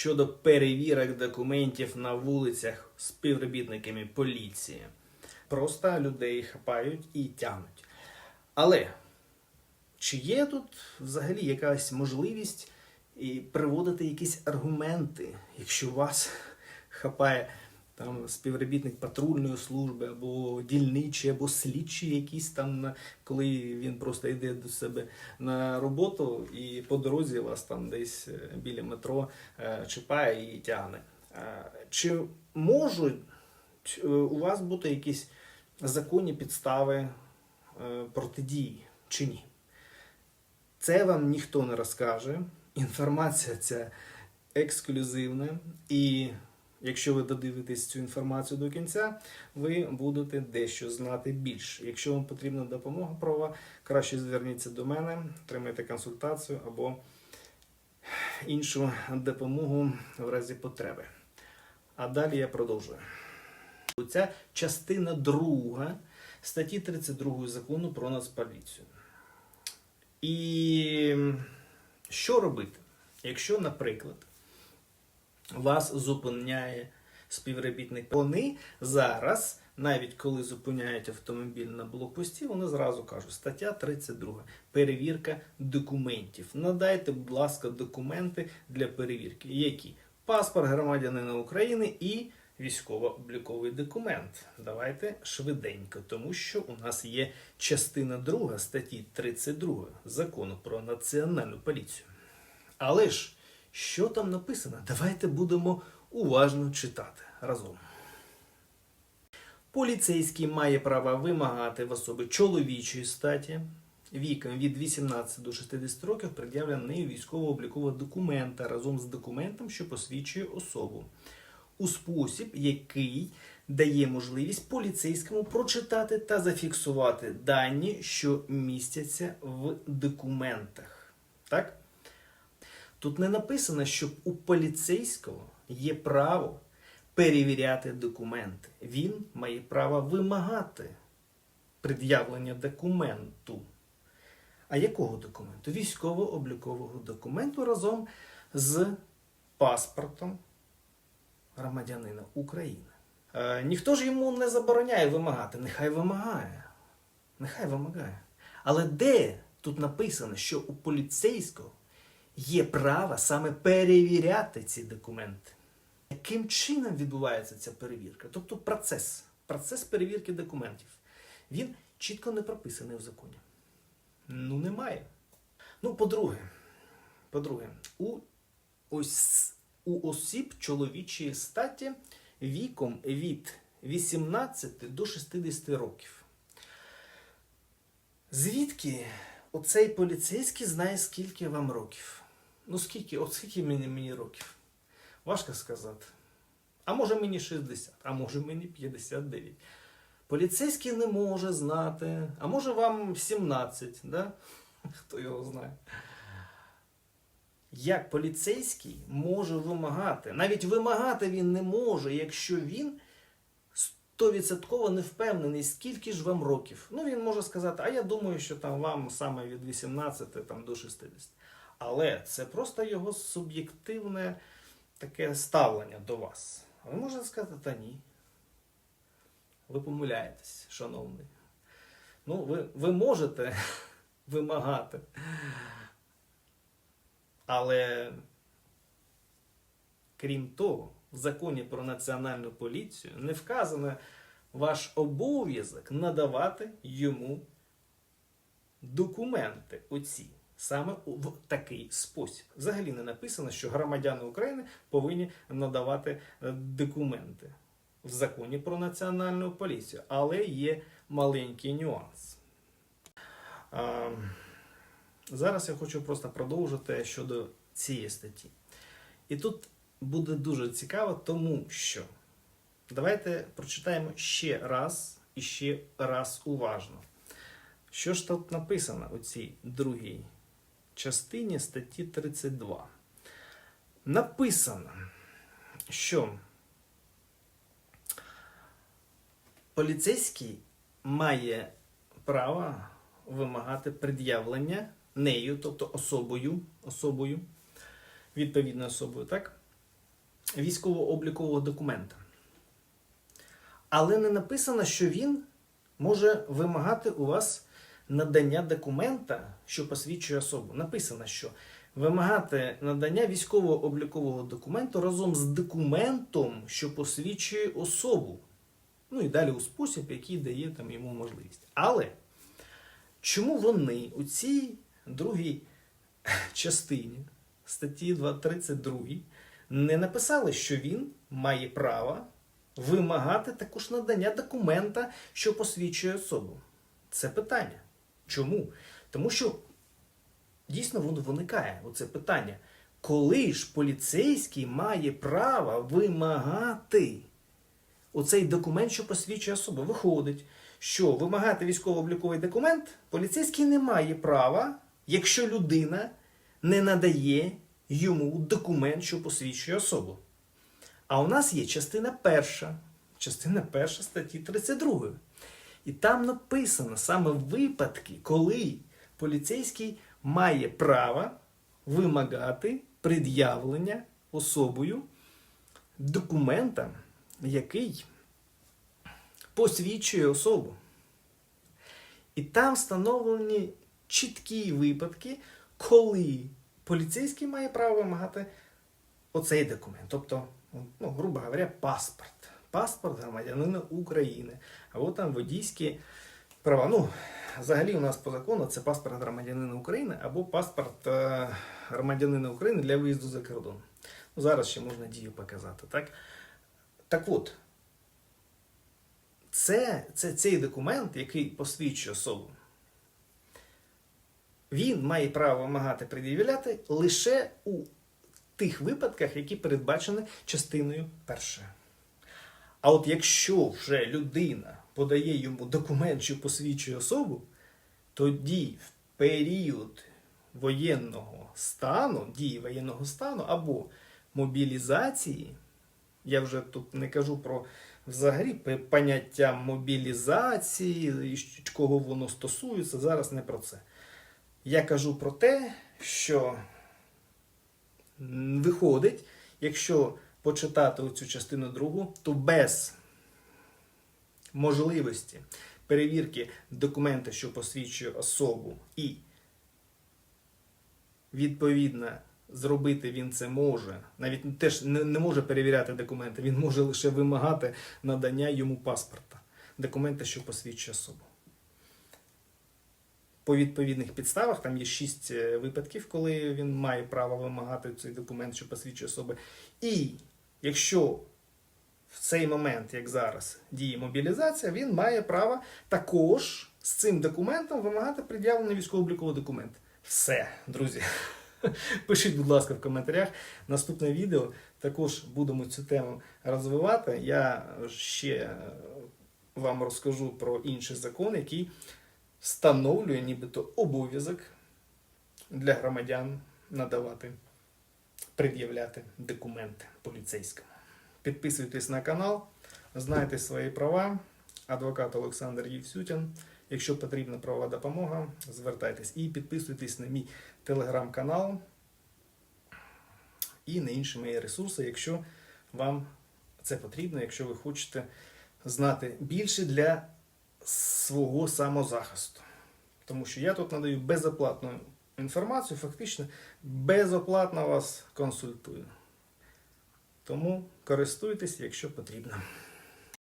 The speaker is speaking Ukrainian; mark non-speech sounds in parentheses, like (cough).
щодо перевірок документів на вулицях співробітниками поліції. Просто людей хапають і тягнуть. Але чи є тут взагалі якась можливість і приводити якісь аргументи, якщо вас (laughs) хапає там співробітник патрульної служби, або дільничий, або слідчий якийсь там, коли він просто йде до себе на роботу і по дорозі вас там десь е, біля метро е, чіпає і тягне. Е, Чи можуть у вас бути якісь законні підстави протидії чи ні? Це вам ніхто не розкаже. Інформація ця ексклюзивна. І якщо ви додивитесь цю інформацію до кінця, ви будете дещо знати більше. Якщо вам потрібна допомога права, краще зверніться до мене, отримайте консультацію або іншу допомогу в разі потреби. А далі я продовжую. Ця частина друга статті 32 закону про Нацполіцію. І що робити, якщо, наприклад, вас зупиняє співробітник? Вони зараз, навіть коли зупиняють автомобіль на блокпості, вони зразу кажуть, стаття 32. Перевірка документів. Надайте, будь ласка, документи для перевірки. Які? Паспорт громадянина України і військово-обліковий документ. Давайте швиденько, тому що у нас є частина 2 статті 32 закону про національну поліцію. Але ж, що там написано? Давайте будемо уважно читати разом. Поліцейський має право вимагати в особи чоловічої статі віком від 18 до 60 років пред'явлення нею військово-облікового документа разом з документом, що посвідчує особу, у спосіб, який дає можливість поліцейському прочитати та зафіксувати дані, що містяться в документах. Так? Тут не написано, що у поліцейського є право перевіряти документи. Він має право вимагати пред'явлення документу. А якого документу? Військово-облікового документу разом з паспортом громадянина України. Е, ніхто ж йому не забороняє вимагати, нехай вимагає. Нехай вимагає. Але де тут написано, що у поліцейського є право саме перевіряти ці документи? Яким чином відбувається ця перевірка? Тобто процес, процес перевірки документів. Він чітко не прописаний в законі. Ну, немає. Ну, по-друге, по-друге, у, ось, у осіб чоловічої статі віком від 18 до 60 років. Звідки оцей поліцейський знає, скільки вам років? Ну, скільки, от скільки мені, мені років? Важко сказати. А може мені 60, а може мені 59. Поліцейський не може знати, а може вам 17, да? (laughs) хто його знає. Як поліцейський може вимагати? Навіть вимагати він не може, якщо він 100% не впевнений, скільки ж вам років. Ну, він може сказати, а я думаю, що там вам саме від 18 там, до 60. Але це просто його суб'єктивне таке ставлення до вас. Ви можете сказати, та ні. Ви помиляєтесь, шановний. Ну, ви, ви можете (laughs) вимагати. Але крім того, в законі про національну поліцію не вказано ваш обов'язок надавати йому документи оці саме в такий спосіб. Взагалі не написано, що громадяни України повинні надавати е, документи в законі про національну поліцію, але є маленький нюанс. А, Зараз я хочу просто продовжити щодо цієї статті. І тут буде дуже цікаво, тому що давайте прочитаємо ще раз і ще раз уважно. Що ж тут написано у цій другій частині статті 32? Написано, що поліцейський має право вимагати пред'явлення нею, тобто особою, особою, відповідною особою, так? військово-облікового документа. Але не написано, що він може вимагати у вас надання документа, що посвідчує особу. Написано, що вимагати надання військово-облікового документу разом з документом, що посвідчує особу. Ну і далі у спосіб, який дає там йому можливість. Але чому вони у цій другій частині статті 32 не написали, що він має право вимагати також надання документа, що посвідчує особу? Це питання. Чому? Тому що дійсно воно виникає оце питання. Коли ж поліцейський має право вимагати оцей документ, що посвідчує особу? Виходить, що вимагати військово-обліковий документ поліцейський не має права, якщо людина не надає йому документ, що посвідчує особу. А у нас є частина перша, частина перша статті 32. І там написано саме випадки, коли поліцейський має право вимагати пред'явлення особою документа, який посвідчує особу. І там встановлені чіткі випадки, коли поліцейський має право вимагати оцей документ. Тобто, ну, грубо говоря, паспорт. Паспорт громадянина України. Або там водійські права. Ну, взагалі у нас по закону це паспорт громадянина України або паспорт е, громадянина України для виїзду за кордон. Ну, зараз ще можна дію показати. Так, так от, це, це цей документ, який посвідчує особу. Він має право вимагати пред'являти лише у тих випадках, які передбачені частиною першою. А от якщо вже людина подає йому документ, що посвідчує особу, тоді в період воєнного стану, дії воєнного стану або мобілізації, я вже тут не кажу про взагалі поняття мобілізації, і кого воно стосується, зараз не про це. Я кажу про те, що виходить, якщо почитати оцю частину другу, то без можливості перевірки документа, що посвідчує особу, і відповідно зробити він це може. Навіть теж не, не може перевіряти документи, він може лише вимагати надання йому паспорта, документа, що посвідчує особу. По відповідних підставах там є шість е, випадків, коли він має право вимагати цей документ, що посвідчує особи. І якщо в цей момент, як зараз, діє мобілізація, він має право також з цим документом вимагати пред'явлений військово-обліковий документ. Все, друзі. (laughs) Пишіть, будь ласка, в коментарях. Наступне відео також будемо цю тему розвивати. Я ще вам розкажу про інший закон, який встановлює нібито обов'язок для громадян надавати, пред'являти документи поліцейському. Підписуйтесь на канал, знайте свої права. Адвокат Олександр Євсютін. Якщо потрібна правова допомога, звертайтесь і підписуйтесь на мій телеграм-канал і на інші мої ресурси, якщо вам це потрібно, якщо ви хочете знати більше для свого самозахисту. Тому що я тут надаю безоплатну інформацію, фактично безоплатно вас консультую. Тому користуйтесь, якщо потрібно.